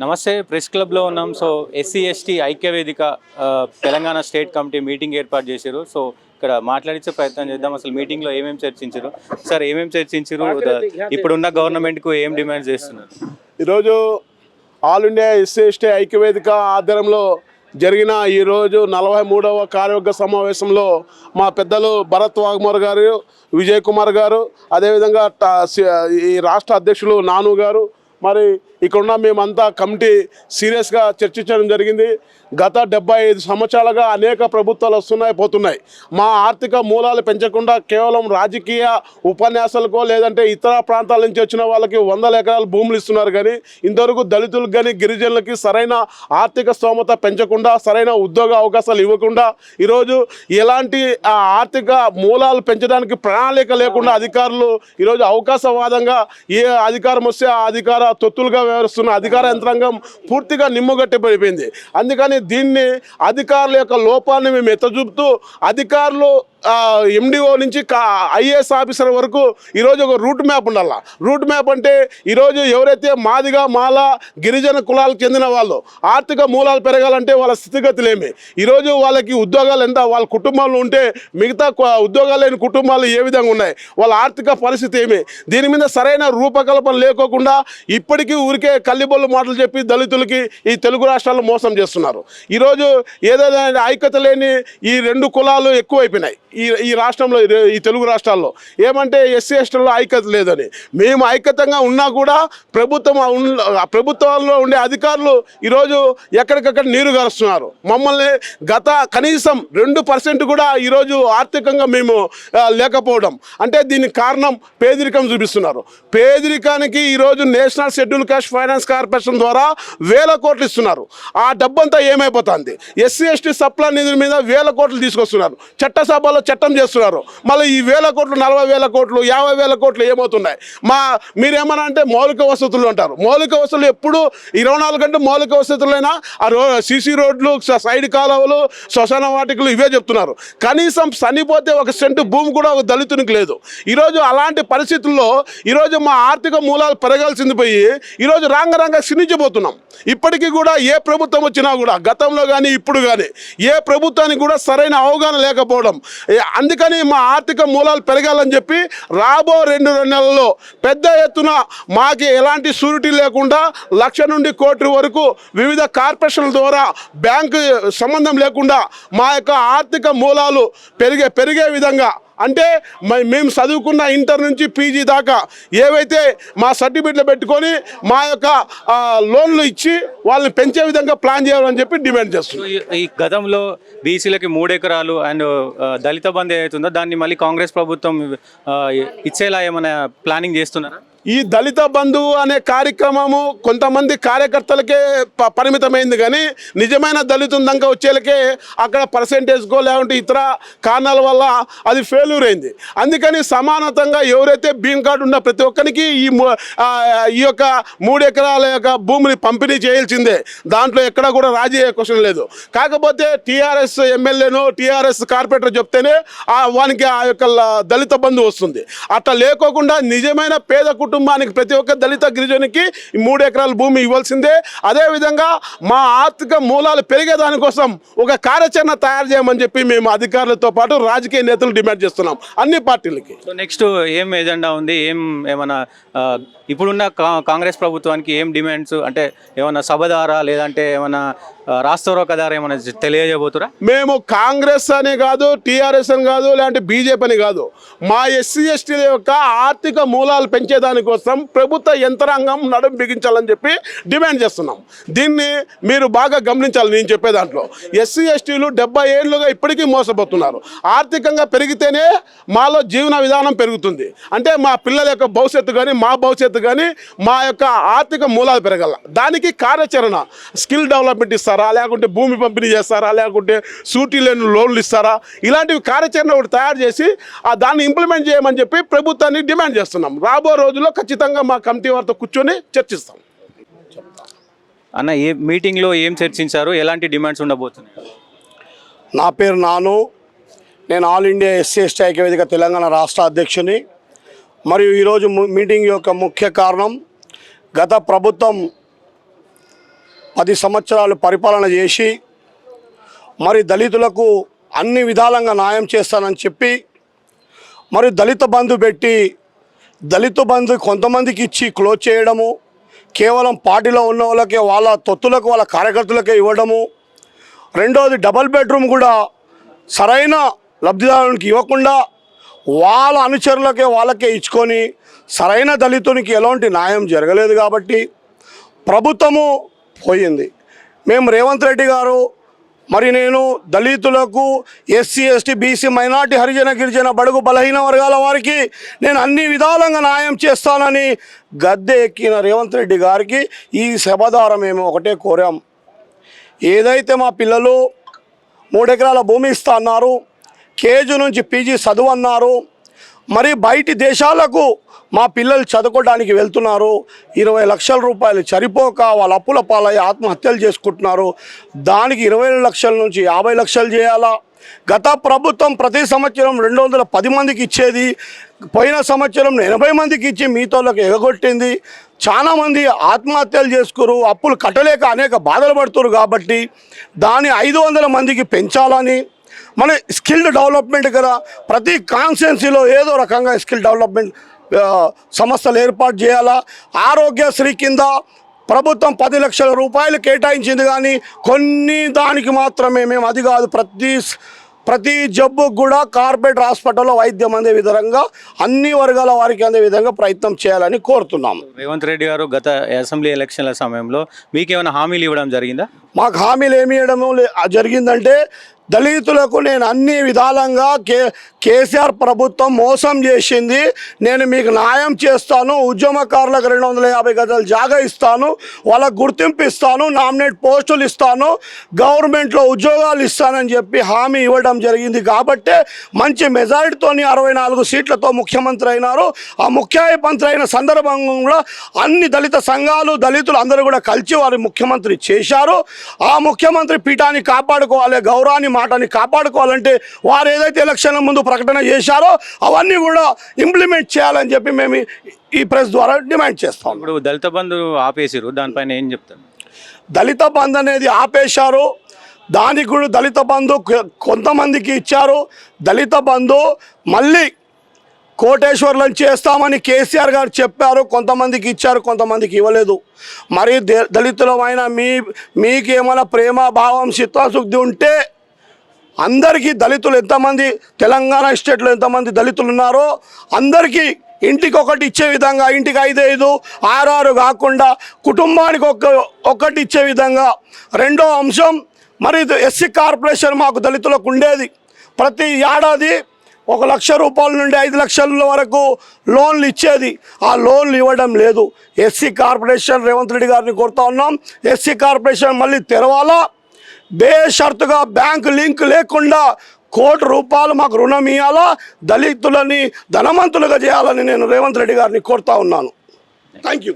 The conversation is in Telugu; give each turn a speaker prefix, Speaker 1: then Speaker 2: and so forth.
Speaker 1: నమస్తే ప్రెస్ క్లబ్లో ఉన్నాం. సో ఎస్సీ ఎస్టీ ఐక్య వేదిక తెలంగాణ స్టేట్ కమిటీ మీటింగ్ ఏర్పాటు చేశారు. సో ఇక్కడ మాట్లాడించే ప్రయత్నం చేద్దాం. అసలు మీటింగ్లో ఏమేమి చర్చించారు? సార్ ఏమేమి చర్చించారు? ఇప్పుడున్న గవర్నమెంట్కు ఏం డిమాండ్ చేస్తున్నారు?
Speaker 2: ఈరోజు ఆల్ ఇండియా ఎస్సీ ఎస్టీ ఐక్యవేదిక ఆధ్వర్యంలో జరిగిన ఈరోజు నలభై మూడవ కార్యవర్గ సమావేశంలో మా పెద్దలు భరత్ వాగ్మోర్ గారు విజయ్ కుమార్ గారు అదేవిధంగా ట- సి- ఈ రాష్ట్ర అధ్యక్షులు నాను గారు మరి ఇక్కడున్న మేమంతా కమిటీ సీరియస్గా చర్చించడం జరిగింది. గత డెబ్బై ఐదు సంవత్సరాలుగా అనేక ప్రభుత్వాలు వస్తున్నాయి పోతున్నాయి. మా ఆర్థిక మూలాలు పెంచకుండా కేవలం రాజకీయ ఉపన్యాసాలకో లేదంటే ఇతర ప్రాంతాల నుంచి వచ్చిన వాళ్ళకి వందల ఎకరాల భూములు ఇస్తున్నారు కానీ ఇంతవరకు దళితులకు కానీ గిరిజనులకి సరైన ఆర్థిక స్తోమత పెంచకుండా సరైన ఉద్యోగ అవకాశాలు ఇవ్వకుండా ఈరోజు ఎలాంటి ఆర్థిక మూలాలు పెంచడానికి ప్రణాళిక లేకుండా అధికారులు ఈరోజు అవకాశవాదంగా ఏ అధికారం వస్తే ఆ అధికార తొత్తులుగా వ్యవహరిస్తున్న అధికార యంత్రాంగం పూర్తిగా నిమ్మగట్టిపడిపోయింది. అందుకని దీన్ని అధికారుల యొక్క లోపాన్ని మేము ఎత్తచూపుతూ అధికారులు ఎండిఓ నుంచి ఐఏఎస్ ఆఫీసర్ వరకు ఈరోజు ఒక రూట్ మ్యాప్ ఉండాల. రూట్ మ్యాప్ అంటే ఈరోజు ఎవరైతే మాదిగా మాల గిరిజన కులాలకు చెందిన వాళ్ళు ఆర్థిక మూలాలు పెరగాలంటే వాళ్ళ స్థితిగతులు ఏమి? ఈరోజు వాళ్ళకి ఉద్యోగాలు ఎంత? వాళ్ళ కుటుంబాలు ఉంటే మిగతా ఉద్యోగాలు లేని కుటుంబాలు ఏ విధంగా ఉన్నాయి? వాళ్ళ ఆర్థిక పరిస్థితి ఏమి? దీని మీద సరైన రూపకల్పన లేకోకుండా ఇప్పటికీ ఊరికే కల్లిబొల్లు మాటలు చెప్పి దళితులకి ఈ తెలుగు రాష్ట్రాల్లో మోసం చేస్తున్నారు. ఈరోజు ఏదైనా ఐక్యత లేని ఈ రెండు కులాలు ఎక్కువైపోయినాయి. ఈ ఈ రాష్ట్రంలో ఈ తెలుగు రాష్ట్రాల్లో. ఏమంటే ఎస్సీ ఎస్టీలో ఐక్యత లేదని. మేము ఐక్యతంగా ఉన్నా కూడా ప్రభుత్వం ప్రభుత్వాల్లో ఉండే అధికారులు ఈరోజు ఎక్కడికక్కడ నీరు గారుస్తున్నారు. మమ్మల్ని గత కనీసం రెండు పర్సెంట్ కూడా ఈరోజు ఆర్థికంగా మేము లేకపోవడం. అంటే దీనికి కారణం పేదరికం చూపిస్తున్నారు. పేదరికానికి ఈరోజు national schedule caste finance corporation ద్వారా వేల కోట్లు ఇస్తున్నారు. ఆ డబ్బంతా ఏమైపోతుంది? ఎస్సీ ఎస్టీ సప్లా నిధుల మీద వేల కోట్లు తీసుకొస్తున్నారు. చట్టసభలో చట్టం చేస్తున్నారు. మళ్ళీ ఈ వేల కోట్లు నలభై వేల కోట్లు యాభై వేల కోట్లు ఏమవుతున్నాయి? మా మీరేమన్నా అంటే మౌలిక వసతులు అంటారు. మౌలిక వసతులు ఎప్పుడు ఇరవై నాలుగు గంటలు మౌలిక వసతులైనా ఆ రో సీసీ రోడ్లు సైడ్ కాలువలు శ్మశాన వాటికలు ఇవే చెప్తున్నారు. కనీసం చనిపోతే ఒక సెంటు భూమి కూడా ఒక దళితునికి లేదు. ఈరోజు అలాంటి పరిస్థితుల్లో ఈరోజు మా ఆర్థిక మూలాలు పెరగాల్సింది పోయి ఈరోజు రాంగరంగా క్షీణించిపోతున్నాం ఇప్పటికీ కూడా ఏ ప్రభుత్వం వచ్చినా కూడా గతంలో కానీ ఇప్పుడు కానీ ఏ ప్రభుత్వానికి కూడా సరైన అవగాహన లేకపోవడం అందుకని మా ఆర్థిక మూలాలు పెరగాలని చెప్పి రాబో రెండు రెండు నెలల్లో పెద్ద ఎత్తున మాకు ఎలాంటి షూరిటీ లేకుండా లక్ష నుండి కోటి వరకు వివిధ కార్పొరేషన్ల ద్వారా బ్యాంకు సంబంధం లేకుండా మా యొక్క ఆర్థిక మూలాలు పెరిగే పెరిగే విధంగా అంటే మేము చదువుకున్న ఇంటర్ నుంచి పీజీ దాకా ఏవైతే మా సర్టిఫికెట్లు పెట్టుకొని మా యొక్క లోన్లు ఇచ్చి వాళ్ళని పెంచే విధంగా ప్లాన్ చేయాలని చెప్పి డిమాండ్ చేస్తున్నాం.
Speaker 1: ఈ- గతంలో బీసీలకి మూడు ఎకరాలు అండ్ దళిత బంద్ ఏదైతుందో దాన్ని మళ్ళీ కాంగ్రెస్ ప్రభుత్వం ఇచ్చేలా ఏమైనా ప్లానింగ్ చేస్తున్నారా?
Speaker 2: ఈ దళిత బంధు అనే కార్యక్రమము కొంతమంది కార్యకర్తలకే ప- పరిమితమైంది కానీ నిజమైన దళితం వచ్చేలకే అక్కడ పర్సెంటేజ్కో లేకుంటే ఇతర కారణాల వల్ల అది ఫెయిల్యూర్ అయింది. అందుకని సమానతంగా ఎవరైతే భీమ్ కార్డు ఉన్న ప్రతి ఒక్కరికి ఈ ఈ యొక్క మూడు ఎకరాల యొక్క భూమిని పంపిణీ చేయాల్సిందే. దాంట్లో ఎక్కడా కూడా రాజీ క్వశ్చన్ లేదు. కాకపోతే టీఆర్ఎస్ ఎమ్మెల్యేను టీఆర్ఎస్ కార్పొరేటర్ చెప్తేనే ఆ వానికి ఆ యొక్క దళిత బంధు వస్తుంది. అట్లా లేకోకుండా నిజమైన పేద కుటుంబానికి ప్రతి ఒక్క దళిత గిరిజనికి మూడు ఎకరాల భూమి ఇవ్వాల్సిందే. అదేవిధంగా మా ఆర్థిక మూలాలు పెరిగే దానికోసం ఒక కార్యాచరణ తయారు చేయమని చెప్పి మేము అధికారులతో పాటు రాజకీయ నేతలు డిమాండ్ చేస్తున్నాం. అన్ని పార్టీలకి.
Speaker 1: నెక్స్ట్ ఏం ఎజెండా ఉంది? ఏం ఏమైనా ఇప్పుడున్న కాంగ్రెస్ ప్రభుత్వానికి ఏం డిమాండ్స్? అంటే ఏమైనా సభ ద్వారా లేదంటే ఏమైనా రాస్తరోక ద్వారా ఏమైనా తెలియజేయబోతురా?
Speaker 2: మేము కాంగ్రెస్ అని కాదు టీఆర్ఎస్ అని కాదు లేదంటే బీజేపీ అని కాదు. మా ఎస్సీ ఎస్టీల యొక్క ఆర్థిక మూలాలు కోసం ప్రభుత్వ యంత్రాంగం నడుం బిగించాలని చెప్పి డిమాండ్ చేస్తున్నాం. దీన్ని మీరు బాగా గమనించాలి నేను చెప్పే దాంట్లో. ఎస్సీ ఎస్టీలు డెబ్బై ఏళ్ళుగా ఇప్పటికీ మోసపోతున్నారు. ఆర్థికంగా పెరిగితేనే మాలో జీవన విధానం పెరుగుతుంది. అంటే మా పిల్లల యొక్క భవిష్యత్తు కానీ మా భవిష్యత్తు కానీ మా యొక్క ఆర్థిక మూలాలు పెరగల. దానికి కార్యాచరణ స్కిల్ డెవలప్మెంట్ ఇస్తారా? లేకుంటే భూమి పంపిణీ చేస్తారా? లేకుంటే సూటీ లేని లోన్లు ఇస్తారా? ఇలాంటివి కార్యాచరణ ఒకటి తయారు చేసి దాన్ని ఇంప్లిమెంట్ చేయమని చెప్పి ప్రభుత్వాన్ని డిమాండ్ చేస్తున్నాం. రాబో రోజుల్లో ఖచ్చితంగా మా కమిటీ వారితో కూర్చొని చర్చిస్తాం.
Speaker 1: అన్న ఏ మీటింగ్లో ఏం చర్చించారు? ఎలాంటి డిమాండ్స్ ఉండబోతున్నాయి?
Speaker 3: నా పేరు నాను. నేను ఆల్ ఇండియా ఎస్సీ ఎస్టీ ఐక్యవేదిక తెలంగాణ రాష్ట్ర అధ్యక్షుని. మరియు ఈరోజు మీటింగ్ యొక్క ముఖ్య కారణం గత ప్రభుత్వం పది సంవత్సరాలు పరిపాలన చేసి మరి దళితులకు అన్ని విధాలంగా న్యాయం చేస్తానని చెప్పి మరి దళిత బంధు పెట్టి దళిత బంధు కొంతమందికి ఇచ్చి క్లోజ్ చేయడము కేవలం పార్టీలో ఉన్న వాళ్ళకే వాళ్ళ తొత్తులకు వాళ్ళ కార్యకర్తలకే ఇవ్వడము. రెండోది డబల్ బెడ్రూమ్ కూడా సరైన లబ్ధిదారునికి ఇవ్వకుండా వాళ్ళ అనుచరులకే వాళ్ళకే ఇచ్చుకొని సరైన దళితునికి ఎలాంటి న్యాయం జరగలేదు కాబట్టి ప్రభుత్వము పోయింది. మేము రేవంత్ రెడ్డి గారు మరి నేను దళితులకు ఎస్సీ ఎస్టీ బీసీ మైనార్టీ హరిజన గిరిజన బడుగు బలహీన వర్గాల వారికి నేను అన్ని విధాలంగా న్యాయం చేస్తానని గద్దె ఎక్కిన రేవంత్ రెడ్డి గారికి ఈ శబదారం మేము ఒకటే కోరాం. ఏదైతే మా పిల్లలు మూడెకరాల భూమి ఇస్తా అన్నారు కేజీ నుంచి పీజీ చదువు అన్నారు మరి బయటి దేశాలకు మా పిల్లలు చదువుకోవడానికి వెళ్తున్నారు. ఇరవై లక్షల రూపాయలు సరిపోక వాళ్ళ అప్పుల పాలై ఆత్మహత్యలు చేసుకుంటున్నారు. దానికి ఇరవై లక్షల నుంచి యాభై లక్షలు చేయాలా? గత ప్రభుత్వం ప్రతి సంవత్సరం రెండు వందల పది మందికి ఇచ్చేది పోయిన సంవత్సరం ఎనభై మందికి ఇచ్చి మీతోళ్ళకి ఎగగొట్టింది. చాలామంది ఆత్మహత్యలు చేసుకురు అప్పులు కట్టలేక అనేక బాధలు పడుతున్నారు కాబట్టి దాని ఐదు వందల మందికి పెంచాలని మన స్కిల్ డెవలప్మెంట్ కదా. ప్రతి కాన్స్టిట్యున్సీలో ఏదో రకంగా స్కిల్ డెవలప్మెంట్ సంస్థలు ఏర్పాటు చేయాలా? ఆరోగ్యశ్రీ కింద ప్రభుత్వం పది లక్షల రూపాయలు కేటాయించింది కానీ కొన్ని దానికి మాత్రమే మేము అది కాదు ప్రతి ప్రతి జబ్బుకు కూడా కార్పొరేట్ హాస్పిటల్లో వైద్యం అందే విధంగా అన్ని వర్గాల వారికి అందే విధంగా ప్రయత్నం చేయాలని కోరుతున్నాము.
Speaker 1: రేవంత్ రెడ్డి గారు గత అసెంబ్లీ ఎలక్షన్ల సమయంలో మీకేమైనా హామీలు ఇవ్వడం జరిగిందా?
Speaker 3: మాకు హామీలు ఏమి ఇవ్వడం లే- జరిగిందంటే దళితులకు నేను అన్ని విధాలంగా కే కేసీఆర్ ప్రభుత్వం మోసం చేసింది. నేను మీకు న్యాయం చేస్తాను ఉద్యమకారులకు రెండు వందల యాభై గజాలు జాగా ఇస్తాను వాళ్ళకు గుర్తింపు ఇస్తాను నామినేట్ పోస్టులు ఇస్తాను గవర్నమెంట్లో ఉద్యోగాలు ఇస్తానని చెప్పి హామీ ఇవ్వడం జరిగింది. కాబట్టే మంచి మెజారిటీతో అరవై నాలుగు సీట్లతో ముఖ్యమంత్రి అయినారు. ఆ ముఖ్యమంత్రి అయిన సందర్భంగా అన్ని దళిత సంఘాలు దళితులు అందరూ కూడా కలిసి వారి ముఖ్యమంత్రి చేశారు. ఆ ముఖ్యమంత్రి పీఠాన్ని కాపాడుకోవాలి గౌరవాన్ని మాటని కాపాడుకోవాలంటే వారు ఏదైతే ఎలక్షన్ల ముందు ప్రకటన చేశారో అవన్నీ కూడా ఇంప్లిమెంట్ చేయాలని చెప్పి మేము ఈ- ప్రెస్ ద్వారా డిమాండ్ చేస్తాం.
Speaker 1: ఇప్పుడు దళిత బంధు ఆపేసిరు దానిపైన ఏం చెప్తారు?
Speaker 3: దళిత బంధు అనేది ఆపేశారు. దానికి కూడా దళిత బంధు కొంతమందికి ఇచ్చారు. దళిత బంధు మళ్ళీ కోటేశ్వర్లను చేస్తామని కేసీఆర్ గారు చెప్పారు. కొంతమందికి ఇచ్చారు కొంతమందికి ఇవ్వలేదు. మరి దళితులమైన మీ మీకు ఏమైనా ప్రేమ భావం చిత్తాశుద్ధి ఉంటే అందరికీ దళితులు ఎంతమంది తెలంగాణ స్టేట్లో ఎంతమంది దళితులు ఉన్నారో అందరికీ ఇంటికి ఒకటి ఇచ్చే విధంగా ఇంటికి ఐదు ఐదు ఆరు కాకుండా కుటుంబానికి ఒక్క ఒకటి ఇచ్చే విధంగా. రెండో అంశం మరి ఎస్సీ కార్పొరేషన్ మాకు దళితులకు ఉండేది. ప్రతి ఏడాది ఒక లక్ష రూపాయల నుండి ఐదు లక్షల వరకు లోన్లు ఇచ్చేది. ఆ లోన్లు ఇవ్వడం లేదు. ఎస్సీ కార్పొరేషన్ రేవంత్ రెడ్డి గారిని కోరుతా ఉన్నాం. ఎస్సీ కార్పొరేషన్ మళ్ళీ తెరవాలా. బేషరతుగా బ్యాంకు లింక్ లేకుండా కోటి రూపాయలు మాకు రుణం ఇవ్వాలా దళితులని ధనవంతులుగా చేయాలని నేను రేవంత్ రెడ్డి గారిని కోరుతా ఉన్నాను. Thank you